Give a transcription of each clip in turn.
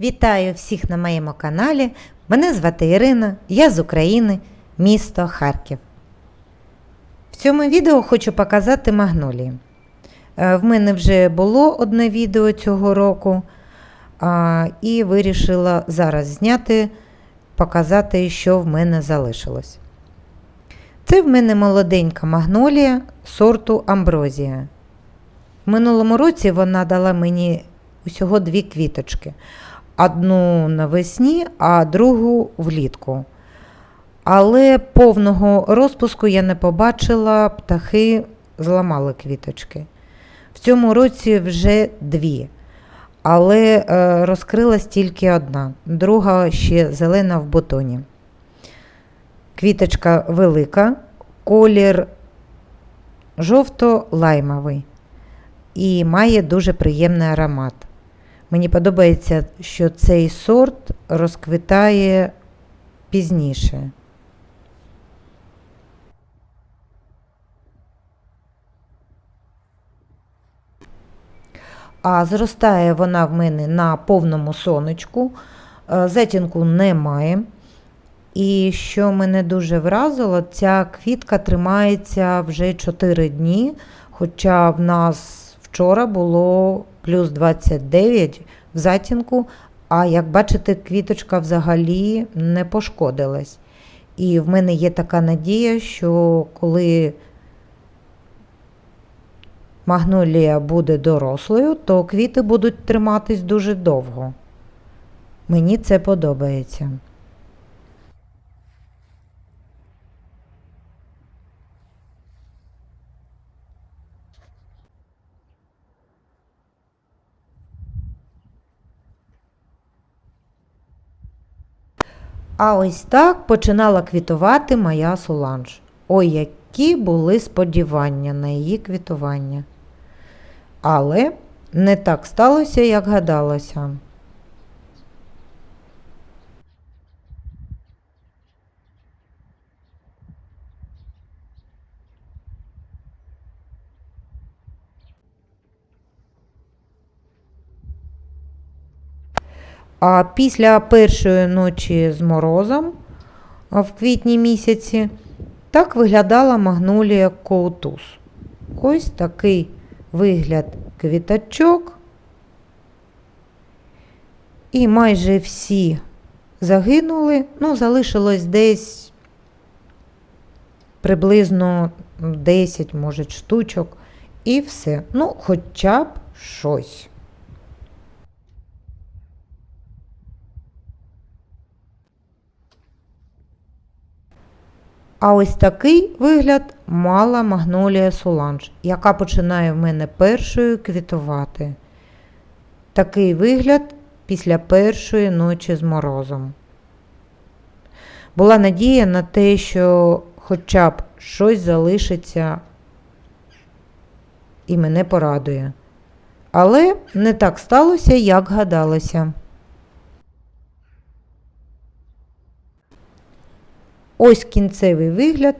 Вітаю всіх на моєму каналі. Мене звати Ірина, я з України, місто Харків. В цьому відео хочу показати магнолії. Е, В мене вже було одне відео цього року, і вирішила зараз зняти, показати, що в мене залишилось. Це в мене молоденька магнолія сорту Амброзія. В минулому році вона дала мені усього дві квіточки. Одну навесні, а другу влітку. Але повного розпуску я не побачила, птахи зламали квіточки. В цьому році вже дві. Але е, розкрилась тільки одна, друга ще зелена в бутоні. Квіточка велика, колір жовто-лаймовий і має дуже приємний аромат. Мені подобається, що цей сорт розквітає пізніше. А зростає вона в мене на повному сонечку, е, затінку немає. І що мене дуже вразило, ця квітка тримається вже 4 дні, хоча в нас вчора було плюс 29 в затінку, а як бачите, квіточка взагалі не пошкодилась. І в мене є така надія, що коли магнолія буде дорослою, то квіти будуть триматись дуже довго. Мені це подобається. А ось так починала квітувати моя Соланж. Ой, які були сподівання на її квітування. Але не так сталося, як гадалося. А після першої ночі з морозом в квітні місяці так виглядала магнолія коутус. Ось такий вигляд квіточок. І майже всі загинули. Ну, залишилось десь приблизно 10, може, штучок. І все. Ну, хоча б щось. А ось такий вигляд мала магнолія Соланж, яка починає в мене першою квітувати. Такий вигляд після першої ночі з морозом. Була надія на те, що хоча б щось залишиться і мене порадує. Але не так сталося, як гадалося. Ось кінцевий вигляд,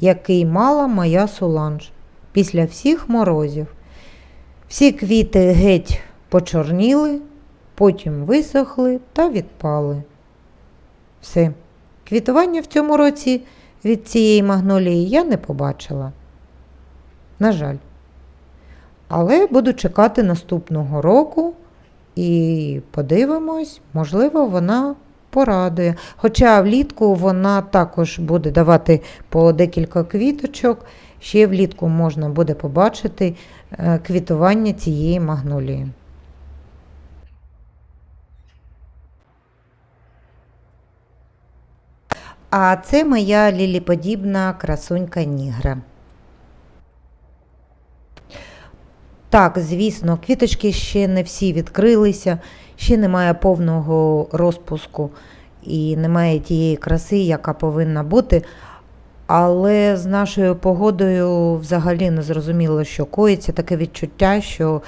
який мала моя Соланж після всіх морозів. Всі квіти геть почорніли, потім висохли та відпали. Все. Квітування в цьому році від цієї магнолії я не побачила. На жаль. Але буду чекати наступного року і подивимось, можливо, вона порадує. Хоча влітку вона також буде давати по декілька квіточок. Ще влітку можна буде побачити е, квітування цієї магнолії. А це моя ліліподібна красунька Нігра. Так, звісно, квіточки ще не всі відкрилися, ще немає повного розпуску і немає тієї краси, яка повинна бути. Але з нашою погодою взагалі не зрозуміло, що коїться таке відчуття, що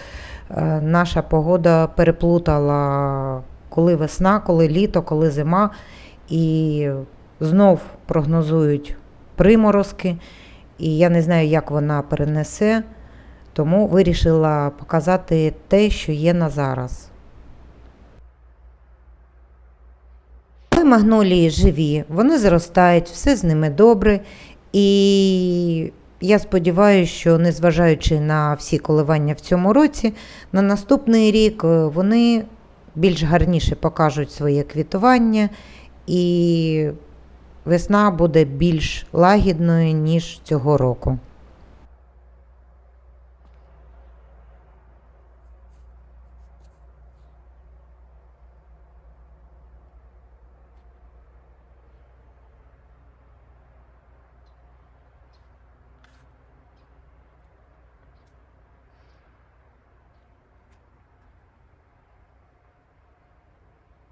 е, наша погода переплутала, коли весна, коли літо, коли зима. І знов прогнозують приморозки. І я не знаю, як вона перенесе. Тому вирішила показати те, що є на зараз. Але магнолії живі, вони зростають, все з ними добре. І я сподіваюся, що незважаючи на всі коливання в цьому році, на наступний рік е, вони більш гарніше покажуть своє квітування, і весна буде більш лагідною, ніж цього року.